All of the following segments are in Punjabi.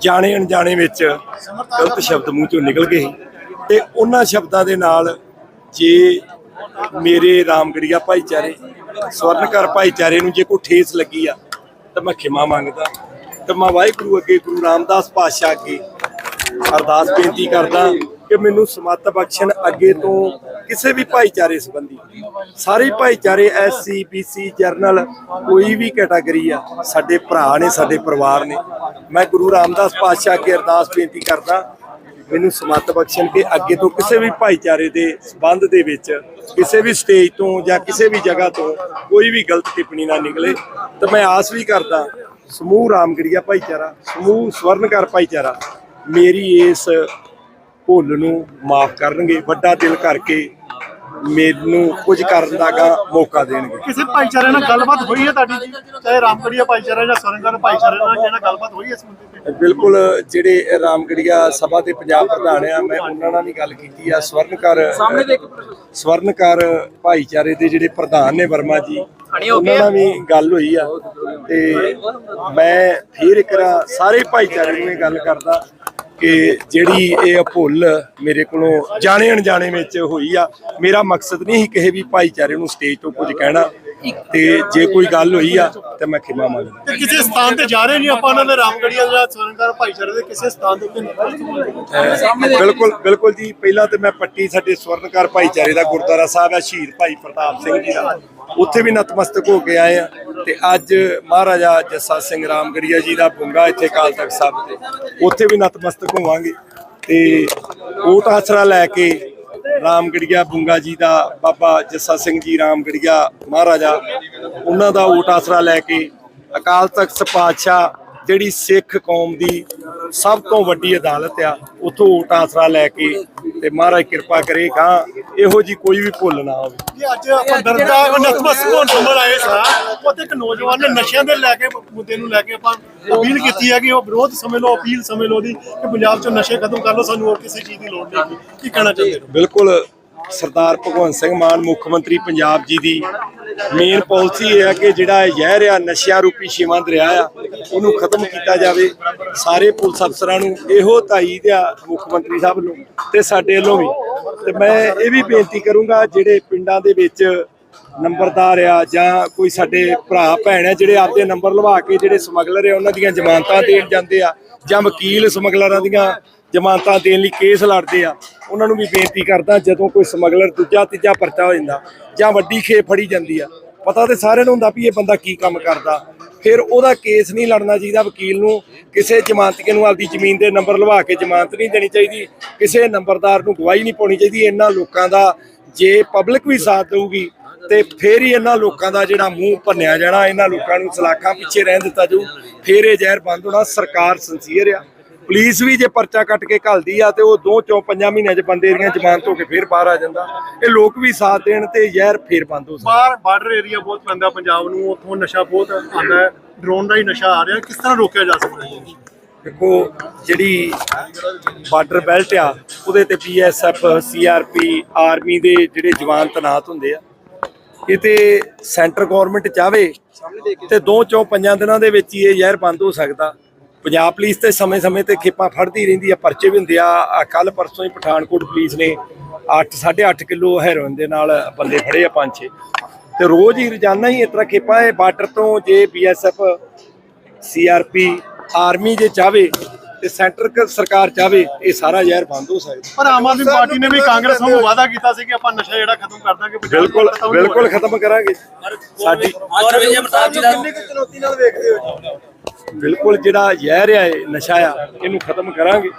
ਜਾਣੇ ਅਣਜਾਣੇ ਵਿੱਚ ਗਲਤ ਸ਼ਬਦ ਮੂੰਹ ਚੋਂ ਨਿਕਲ ਗਏ ਸੀ। ਤੇ ਉਹਨਾਂ ਸ਼ਬਦਾਂ ਦੇ ਨਾਲ ਜੇ ਮੇਰੇ ਰਾਮਗੜੀਆ ਭਾਈਚਾਰੇ, ਸਵਰਨਕਰ ਭਾਈਚਾਰੇ ਨੂੰ ਜੇ ਕੋਈ ਠੇਸ ਲੱਗੀ ਆ, ਤਾਂ ਮੈਂ ਖਿਮਾ ਮੰਗਦਾ। ਤੇ ਮੈਂ ਵਾਹਿਗੁਰੂ ਅੱਗੇ ਗੁਰੂ ਰਾਮਦਾਸ ਪਾਤਸ਼ਾਹ ਅੱਗੇ ਅਰਦਾਸ ਬੇਨਤੀ ਕਰਦਾ। ਕਿ ਮੈਨੂੰ ਸਮੱਤ ਬਖਸ਼ਣ ਅੱਗੇ ਤੋਂ ਕਿਸੇ ਵੀ ਭਾਈਚਾਰੇ ਸੰਬੰਧੀ, ਸਾਰੇ ਭਾਈਚਾਰੇ ਐਸਸੀ ਬੀਸੀ ਜਰਨਲ ਕੋਈ ਵੀ ਕੈਟਾਗਰੀ ਆ, ਸਾਡੇ ਭਰਾ ਨੇ, ਸਾਡੇ ਪਰਿਵਾਰ ਨੇ। ਮੈਂ ਗੁਰੂ ਰਾਮਦਾਸ ਪਾਤਸ਼ਾਹ ਅੱਗੇ ਅਰਦਾਸ ਬੇਨਤੀ ਕਰਦਾ, ਮੈਨੂੰ ਸਮੱਤ ਬਖਸ਼ਣ ਕਿ ਅੱਗੇ ਤੋਂ ਕਿਸੇ ਵੀ ਭਾਈਚਾਰੇ ਦੇ ਸਬੰਧ ਦੇ ਵਿੱਚ, ਕਿਸੇ ਵੀ ਸਟੇਜ ਤੋਂ ਜਾਂ ਕਿਸੇ ਵੀ ਜਗ੍ਹਾ ਤੋਂ ਕੋਈ ਵੀ ਗਲਤ ਟਿੱਪਣੀ ਨਾ ਨਿਕਲੇ। ਤਾਂ ਮੈਂ ਆਸ ਵੀ ਕਰਦਾ, ਸਮੂਹ ਰਾਮਗੜੀਆ ਭਾਈਚਾਰਾ, ਸਮੂਹ ਸਵਰਨਕਾਰ ਭਾਈਚਾਰਾ, ਮੇਰੀ ਇਸ ਭੁੱਲ ਨੂੰ ਮਾਫ ਕਰਨਗੇ ਵੱਡਾ ਦਿਲ ਕਰਕੇ ਮੈਨੂੰ ਕੁਝ ਕਰਨ ਦਾ ਗਾ ਮੌਕਾ ਦੇਣਗੇ। ਕਿਸੇ ਭਾਈਚਾਰੇ ਨਾਲ ਗੱਲਬਾਤ ਹੋਈ ਹੈ ਤੁਹਾਡੀ ਜੀ? ਚਾਹੇ ਰਾਮਗੜੀਆ ਭਾਈਚਾਰਾ ਜਾਂ ਸਰੰਗੜ ਭਾਈਚਾਰੇ ਨਾਲ ਜਿਹਨਾਂ ਗੱਲਬਾਤ ਹੋਈ ਹੈ ਇਸ ਮੁੱਦੇ ਤੇ? ਬਿਲਕੁਲ ਜਿਹੜੇ ਰਾਮਗੜੀਆ ਸਭਾ ਦੇ ਪੰਜਾਬ ਪ੍ਰਧਾਨ ਆ ਮੈਂ ਉਹਨਾਂ ਨਾਲ ਵੀ ਗੱਲ ਕੀਤੀ ਆ। ਸਵਰਨਕਰ ਸਵਰਨਕਰ ਭਾਈਚਾਰੇ ਦੇ ਜਿਹੜੇ ਪ੍ਰਧਾਨ ਨੇ ਵਰਮਾ ਜੀ ਉਹਨਾਂ ਨਾਲ ਵੀ ਗੱਲ ਹੋਈ ਆ। ਤੇ ਮੈਂ ਫਿਰ ਇੱਕ ਵਾਰ ਸਾਰੇ ਭਾਈਚਾਰੇ ਨੂੰ ਇਹ ਗੱਲ ਕਰਦਾ ਕਿ ਜਿਹੜੀ ਇਹ ਭੁੱਲ ਮੇਰੇ ਕੋਲੋਂ ਜਾਣੇ ਅਣਜਾਣੇ ਵਿੱਚ ਹੋਈ ਆ ਮੇਰਾ ਮਕਸਦ ਨਹੀਂ ਸੀ ਕਿਸੇ ਵੀ ਭਾਈਚਾਰੇ ਨੂੰ ਸਟੇਜ ਤੋਂ ਕੁਝ ਕਹਿਣਾ ਤੇ ਜੇ ਕੋਈ ਗੱਲ ਹੋਈ ਆ ਤੇ ਮੈਂ ਖਿਮਾ ਮੰਗਦਾ। ਤੇ ਕਿਸੇ ਸਥਾਨ ਤੇ ਜਾ ਰਹੇ ਨਹੀਂ ਆਪਾਂ ਉਹਨਾਂ ਦੇ ਰਾਮਗੜੀਆ ਜਾਂ ਸਰੰਗੜ ਭਾਈਚਾਰੇ ਦੇ ਕਿਸੇ ਸਥਾਨ ਦੇ ਉੱਤੇ? ਬਿਲਕੁਲ ਬਿਲਕੁਲ ਜੀ ਪਹਿਲਾਂ ਤੇ ਮੈਂ ਪੱਟੀ ਸਾਡੇ ਸਵਰਨਕਾਰ ਭਾਈਚਾਰੇ ਦਾ ਗੁਰਦੁਆਰਾ ਸਾਹਿਬ ਹੈ ਸ਼ਹੀਦ ਭਾਈ ਪ੍ਰਤਾਪ ਸਿੰਘ ਜੀ ਦਾ। ਉੱਥੇ ਵੀ ਨਤਮਸਤਕ ਹੋ ਕੇ ਆਏ ਆ। ਤੇ ਅੱਜ ਮਹਾਰਾਜਾ ਜੱਸਾ ਸਿੰਘ ਰਾਮਗੜੀਆ ਜੀ ਦਾ ਬੁੰਗਾ ਇੱਥੇ ਕਾਲ ਤਖਤ ਸਾਹਿਬ ਤੇ। ਉੱਥੇ ਵੀ ਨਤਮਸਤਕ ਹੋਵਾਂਗੇ। ਤੇ ਓਟ ਆਸਰਾ ਲੈ ਕੇ ਰਾਮਗੜੀਆ ਬੁੰਗਾ ਜੀ ਦਾ ਬਾਬਾ ਜੱਸਾ ਸਿੰਘ ਜੀ ਰਾਮਗੜੀਆ ਮਹਾਰਾਜਾ, ਉਹਨਾਂ ਦਾ ਓਟ ਆਸਰਾ ਲੈ ਕੇ ਅਕਾਲ ਤਖਤ ਪਾਤਸ਼ਾਹ ਜਿਹੜੀ ਸਿੱਖ ਕੌਮ ਦੀ ਸਭ ਤੋਂ ਵੱਡੀ ਅਦਾਲਤ ਆ ਉਥੋਂ ਓਟ ਆਸਰਾ ਲੈ ਕੇ ਤੇ ਮਹਾਰਾਜ ਕਿਰਪਾ ਕਰੇ ਕਾਂ ਇਹੋ ਜੀ ਕੋਈ ਵੀ ਭੁੱਲ ਨਾ ਹੋਵੇ। ਜੀ ਅੱਜ ਆਪਾਂ ਦਰਦਾ ਨਤਮਸਤਕ ਹੋਣ ਤੋਂ ਆਏ ਸਾਂ ਉੱਥੇ ਇੱਕ ਨੌਜਵਾਨ ਨੇ ਨਸ਼ਿਆਂ ਦੇ ਲੈ ਕੇ ਮੁੱਦੇ ਨੂੰ ਲੈ ਕੇ ਆਪਾਂ ਅਪੀਲ ਕੀਤੀ ਹੈ ਕਿ ਉਹ ਵਿਰੋਧ ਸਮਝ ਲਓ ਅਪੀਲ ਸਮਝ ਲਓ ਦੀ ਕਿ ਪੰਜਾਬ 'ਚੋਂ ਨਸ਼ੇ ਖਤਮ ਕਰ ਲਓ ਸਾਨੂੰ ਹੋਰ ਕਿਸੇ ਚੀਜ਼ ਦੀ ਲੋੜ ਨਹੀਂ। ਕੀ ਕਹਿਣਾ ਚਾਹੁੰਦੇ ਹੋ? ਬਿਲਕੁਲ ਸਰਦਾਰ ਭਗਵੰਤ ਸਿੰਘ ਮਾਨ ਮੁੱਖ ਮੰਤਰੀ ਪੰਜਾਬ ਜੀ ਦੀ ਮੇਨ ਪਾਲਿਸੀ ਇਹ ਹੈ ਕਿ ਜਿਹੜਾ ਜ਼ਹਿਰ ਆ, ਨਸ਼ਿਆਂ ਰੂਪੀ ਛੇਵਾਂ ਦਰਿਆ ਆ, ਉਹਨੂੰ ਖਤਮ ਕੀਤਾ ਜਾਵੇ। ਸਾਰੇ ਪੁਲਿਸ ਅਫਸਰਾਂ ਨੂੰ ਇਹੋ ਤਾਈਦ ਆ ਮੁੱਖ ਮੰਤਰੀ ਸਾਹਿਬ ਨੂੰ ਤੇ ਸਾਡੇ ਵੱਲੋਂ ਵੀ। ਤੇ ਮੈਂ ਇਹ ਵੀ ਬੇਨਤੀ ਕਰੂੰਗਾ, ਜਿਹੜੇ ਪਿੰਡਾਂ ਦੇ ਵਿੱਚ ਨੰਬਰਦਾਰ ਆ ਜਾਂ ਕੋਈ ਸਾਡੇ ਭਰਾ, ਭੈਣ ਆ, ਜਿਹੜੇ ਆਪਦੇ ਨੰਬਰ ਲਵਾ ਕੇ ਜਿਹੜੇ ਸਮਗਲਰ ਆ, ਉਹਨਾਂ ਦੀਆਂ ਜ਼ਮਾਨਤਾਂ ਦੇਣ ਜਾਂਦੇ ਆ ਜਾਂ ਵਕੀਲ ਸਮਗਲਰਾਂ ਦੀਆਂ ਜ਼ਮਾਨਤਾਂ ਦੇਣ ਲਈ ਕੇਸ ਲੜਦੇ ਆ, ਉਹਨਾਂ ਨੂੰ ਵੀ ਬੇਨਤੀ ਕਰਦਾ ਜਦੋਂ ਕੋਈ ਸਮਗਲਰ ਦੂਜਾ ਤੀਜਾ ਪਰਚਾ ਹੋ ਜਾਂਦਾ ਜਾਂ ਵੱਡੀ ਖੇਪ ਫੜੀ ਜਾਂਦੀ ਆ, ਪਤਾ ਤੇ ਸਾਰਿਆਂ ਨੂੰ ਹੁੰਦਾ ਵੀ ਇਹ ਬੰਦਾ ਕੀ ਕੰਮ ਕਰਦਾ। ਫਿਰ ਉਹਦਾ ਕੇਸ ਨਹੀਂ ਲੜਨਾ ਚਾਹੀਦਾ, ਵਕੀਲ ਨੂੰ ਕਿਸੇ ਜ਼ਮਾਨਤੀਏ ਨੂੰ ਆਪਦੀ ਜ਼ਮੀਨ ਦੇ ਨੰਬਰ ਲਵਾ ਕੇ ਜ਼ਮਾਨਤ ਨਹੀਂ ਦੇਣੀ ਚਾਹੀਦੀ, ਕਿਸੇ ਨੰਬਰਦਾਰ ਨੂੰ ਗਵਾਹੀ ਨਹੀਂ ਪਾਉਣੀ ਚਾਹੀਦੀ, ਇਹਨਾਂ ਲੋਕਾਂ ਦਾ ਜੇ ਪਬਲਿਕ ਵੀ ਸਾਥ ਦੇਊਗੀ ਤੇ ਫੇਰ ਹੀ ਇਹਨਾਂ ਲੋਕਾਂ ਦਾ ਜਿਹੜਾ ਮੂੰਹ ਭੰਨਿਆ ਜਾਣਾ ਇਹਨਾਂ ਲੋਕਾਂ ਨੂੰ ਸਲਾਖਾਂ ਪਿੱਛੇ ਰਹਿਣ ਦਿੱਤਾ ਜਾਊ ਫੇਰ ਇਹ ਜ਼ਹਿਰ ਬੰਦ ਹੋਣਾ ਸਰਕਾਰ ਸੰਸੀਅਰ ਆ। ਪੁਲਿਸ ਵੀ ਜੇ ਪਰਚਾ ਕੱਟ ਕੇ ਘੱਲਦੀ ਆ ਤੇ ਉਹ ਦੋ ਚੋਂ ਪੰਜਾਂ ਮਹੀਨਿਆਂ 'ਚ ਬੰਦੇ ਦੀਆਂ ਜ਼ਮਾਨਤ ਹੋ ਕੇ ਫੇਰ ਬਾਹਰ ਆ ਜਾਂਦਾ। ਇਹ ਲੋਕ ਵੀ ਸਾਥ ਦੇਣ ਤੇ ਜ਼ਹਿਰ ਫੇਰ ਬੰਦ ਹੋ ਸਕਦਾ। ਬਾਹਰ ਬਾਰਡਰ ਏਰੀਆ ਬਹੁਤ ਪੈਂਦਾ ਪੰਜਾਬ ਨੂੰ ਉੱਥੋਂ ਨਸ਼ਾ ਬਹੁਤ ਆਉਂਦਾ ਹੈ ਡਰੋਨ ਦਾ ਹੀ ਨਸ਼ਾ ਆ ਰਿਹਾ ਕਿਸ ਤਰ੍ਹਾਂ ਰੋਕਿਆ ਜਾ ਸਕਦਾ ਹੈ? ਦੇਖੋ ਜਿਹੜੀ ਬਾਰਡਰ ਬੈਲਟ ਆ ਉਹਦੇ ਤੇ ਪੀਐਸਐਫ ਸੀਆਰਪੀ ਆਰਮੀ ਦੇ ਜਿਹੜੇ ਜਵਾਨ ਤਨਾਤ ਹੁੰਦੇ ਆ ਇਹ ਤੇ ਸੈਂਟਰ ਗਵਰਨਮੈਂਟ ਚਾਵੇ ਤੇ ਦੋ ਚੋਂ ਪੰਜਾਂ ਦਿਨਾਂ ਦੇ ਵਿੱਚ ਹੀ ਇਹ ਜ਼ਹਿਰ ਬੰਦ ਹੋ ਸਕਦਾ। ਪੰਜਾਬ ਪੁਲਿਸ ਤੇ ਸਮੇਂ-ਸਮੇਂ ਤੇ ਖੇਪਾਂ ਫੜਦੀ ਰਹਿੰਦੀ ਆ, ਪਰਚੇ ਵੀ ਹੁੰਦੇ ਆ। ਕੱਲ ਪਰਸੋਂ ਹੀ ਪਠਾਨਕੋਟ ਪੁਲਿਸ ਨੇ 8 8.5 ਕਿਲੋ ਹੈਰੋਇਨ ਦੇ ਨਾਲ ਬੰਦੇ ਫੜੇ ਆ ਪੰਜ, ਛੇ। ਤੇ ਰੋਜ਼ ਹੀ ਰੋਜ਼ਾਨਾ ਹੀ ਇਸ ਤਰ੍ਹਾਂ ਖੇਪਾਂ, ਇਹ ਬਾਰਡਰ ਤੋਂ ਜੇ ਬੀਐਸਐਫ ਸੀਆਰਪੀ ਆਰਮੀ ਜੇ ਚਾਵੇ ਤੇ ਸੈਂਟਰ ਕ- ਸਰਕਾਰ ਚਾਵੇ ਇਹ ਸਾਰਾ ਜ਼ਹਿਰ ਬੰਦ ਹੋ ਸਕਦਾ। ਪਰ ਆਮ ਆਦਮੀ ਪਾਰਟੀ ਨੇ ਵੀ ਕਾਂਗਰਸ ਨੂੰ ਵਾਅਦਾ ਕੀਤਾ ਸੀ ਕਿ ਆਪਾਂ ਨਸ਼ਾ ਜਿਹੜਾ ਖਤਮ ਕਰ ਦਾਂਗੇ ਬਿਲਕੁਲ ਬਿਲਕੁਲ। ਖਤਮ ਕਰਾਂਗੇ। ਸਾਡੀ ਔਰ ਵਿਜੇ ਪ੍ਰਤਾਪ ਜੀ ਦਾ ਚੁਣੌਤੀ ਨਾਲ ਵੇਖਦੇ ਹੋ ਬਿਲਕੁਲ ਜਿਹੜਾ ਜ਼ਹਿਰ ਆ ਇਹ ਨਸ਼ਾ ਆ ਇਹਨੂੰ ਖਤਮ ਕਰਾਂਗੇ।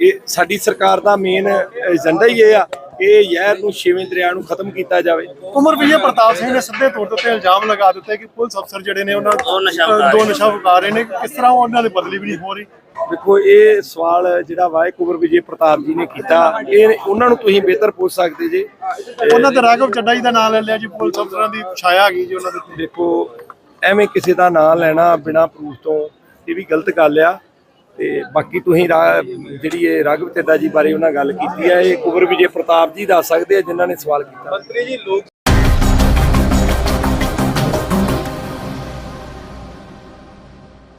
ਇਹ ਸਾਡੀ ਸਰਕਾਰ ਦਾ ਮੇਨ ਏਜੰਡਾ ਹੀ ਇਹ ਆ ਇਹ ਜ਼ਹਿਰ ਨੂੰ ਛੇਵੇਂ ਦਰਿਆ ਨੂੰ ਖਤਮ ਕੀਤਾ ਜਾਵੇ। ਉਮਰ ਵਿਜੇ ਪ੍ਰਤਾਪ ਸਿੰਘ ਨੇ ਸਿੱਧੇ ਤੌਰ ਤੇ ਇਲਜ਼ਾਮ ਲਗਾ ਦਿੱਤੇ ਕਿ ਪੁਲਿਸ ਅਫਸਰ ਜਿਹੜੇ ਨੇ ਉਹਨਾਂ ਦੋ। ਨਸ਼ਾ ਵਿਕਾ ਰਹੇ ਨੇ। ਕਿਸ ਤਰ੍ਹਾਂ ਉਹਨਾਂ ਦੀ ਬਦਲੀ ਵੀ ਨਹੀਂ ਹੋ ਰਹੀ? ਦੇਖੋ ਇਹ ਸਵਾਲ ਜਿਹੜਾ ਕੁਬਰ ਵਿਜੇ ਪ੍ਰਤਾਪ ਜੀ ਨੇ ਕੀਤਾ। ਇਹ ਉਹਨਾਂ ਨੂੰ ਤੁਸੀਂ ਬਿਹਤਰ ਪੁੱਛ ਸਕਦੇ ਜੀ। ਉਹਨਾਂ ਤੇ ਰਾਘਵ ਚੱਡਾ ਜੀ ਦਾ ਨਾਮ ਲੈ ਲਿਆ ਜੀ ਪੁਲਿਸ ਅਫਸਰਾਂ ਦੀ ਛਾਇਆ ਆ ਗਈ ਜੀ ਉਹਨਾਂ ਦੇ। ਦੇਖੋ ਐਵੇਂ ਕਿਸੇ ਦਾ ਨਾਂ ਲੈਣਾ ਬਿਨਾ ਪ੍ਰੂਫ ਤੋਂ ਇਹ ਵੀ ਗਲਤ ਗੱਲ ਆ। ਤੇ ਬਾਕੀ ਤੁਸੀਂ ਰਾ- ਜਿਹੜੀ ਇਹ ਰਾਘਵ ਚੱਡਾ ਜੀ ਬਾਰੇ ਉਹਨਾਂ ਗੱਲ ਕੀਤੀ ਹੈ, ਇਹ ਕੁਵਰ ਵਿਜੇ ਪ੍ਰਤਾਪ ਜੀ ਦੱਸ ਸਕਦੇ ਆ ਜਿਨ੍ਹਾਂ ਨੇ ਸਵਾਲ ਕੀਤਾ। ਮੰਤਰੀ ਜੀ, ਲੋਕ